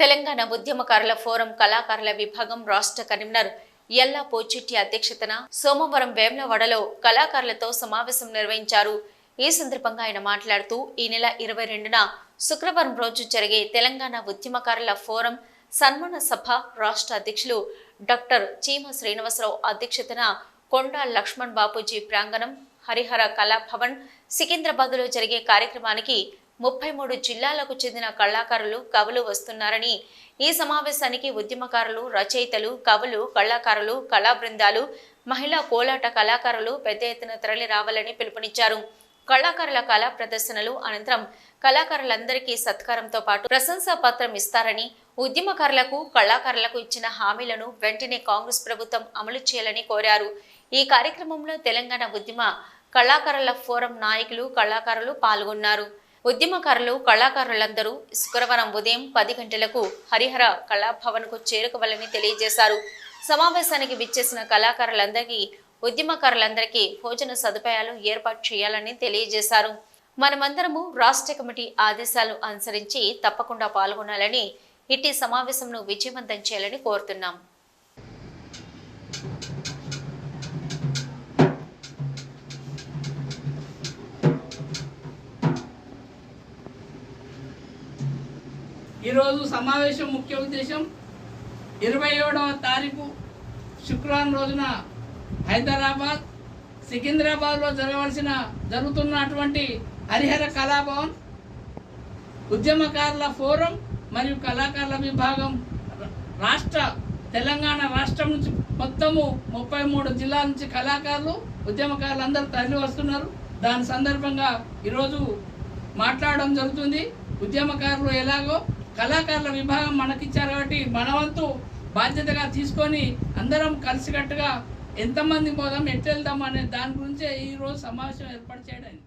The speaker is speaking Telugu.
తెలంగాణ ఉద్యమకారుల ఫోరం కళాకారుల విభాగం రాష్ట్ర కన్వీనర్ ఎల్లా పోచిట్టి అధ్యక్షతన సోమవారం వేమలవాడలో కళాకారులతో సమావేశం నిర్వహించారు. ఈ సందర్భంగా ఆయన మాట్లాడుతూ ఈ నెల ఇరవై రెండున శుక్రవారం రోజు జరిగే తెలంగాణ ఉద్యమకారుల ఫోరం సన్మాన సభ రాష్ట్ర అధ్యక్షులు డాక్టర్ చీమ శ్రీనివాసరావు అధ్యక్షతన కొండా లక్ష్మణ్ బాపూజీ ప్రాంగణం హరిహర కళాభవన్ సికింద్రాబాద్లో జరిగే కార్యక్రమానికి ముప్పై మూడు జిల్లాలకు చెందిన కళాకారులు కవులు వస్తున్నారని ఈ సమావేశానికి ఉద్యమకారులు రచయితలు కవులు కళాకారులు కళా బృందాలు మహిళా కోలాట కళాకారులు పెద్ద ఎత్తున తరలి రావాలని పిలుపునిచ్చారు. కళాకారుల కళా ప్రదర్శనలు అనంతరం కళాకారులందరికీ సత్కారంతో పాటు ప్రశంసా పత్రం ఇస్తారని ఉద్యమకారులకు కళాకారులకు ఇచ్చిన హామీలను వెంటనే కాంగ్రెస్ ప్రభుత్వం అమలు చేయాలని కోరారు. ఈ కార్యక్రమంలో తెలంగాణ ఉద్యమ కళాకారుల ఫోరం నాయకులు కళాకారులు పాల్గొన్నారు. ఉద్యమకారులు కళాకారులందరూ శుక్రవారం ఉదయం పది గంటలకు హరిహర కళాభవన్కు చేరుకోవాలని తెలియజేశారు. సమావేశానికి విచ్చేసిన కళాకారులందరికీ ఉద్యమకారులందరికీ భోజన సదుపాయాలు ఏర్పాటు చేయాలని తెలియజేశారు. మనమందరము రాష్ట్ర కమిటీ ఆదేశాలు అనుసరించి తప్పకుండా పాల్గొనాలని ఇట్టి సమావేశంను విజయవంతం చేయాలని కోరుతున్నాం. ఈరోజు సమావేశం ముఖ్య ఉద్దేశం ఇరవై ఏడవ తారీఖు శుక్రవారం రోజున హైదరాబాద్ సికింద్రాబాద్లో జరగవలసిన జరుగుతున్నటువంటి హరిహర కళాభవన్ ఉద్యమకారుల ఫోరం మరియు కళాకారుల విభాగం రాష్ట్ర తెలంగాణ రాష్ట్రం నుంచి మొత్తము ముప్పై మూడు జిల్లాల నుంచి కళాకారులు ఉద్యమకారులు అందరూ తరలి వస్తున్నారు. దాని సందర్భంగా ఈరోజు మాట్లాడడం జరుగుతుంది. ఉద్యమకారులు ఎలాగో కళాకారుల విభాగం మనకిచ్చారు కాబట్టి మన వంతు బాధ్యతగా తీసుకొని అందరం కలిసికట్టుగా ఎంతమంది పోదాం ఎట్టు వెళ్దాం అనే దాని గురించే ఈరోజు సమావేశం ఏర్పాటు చేయడానికి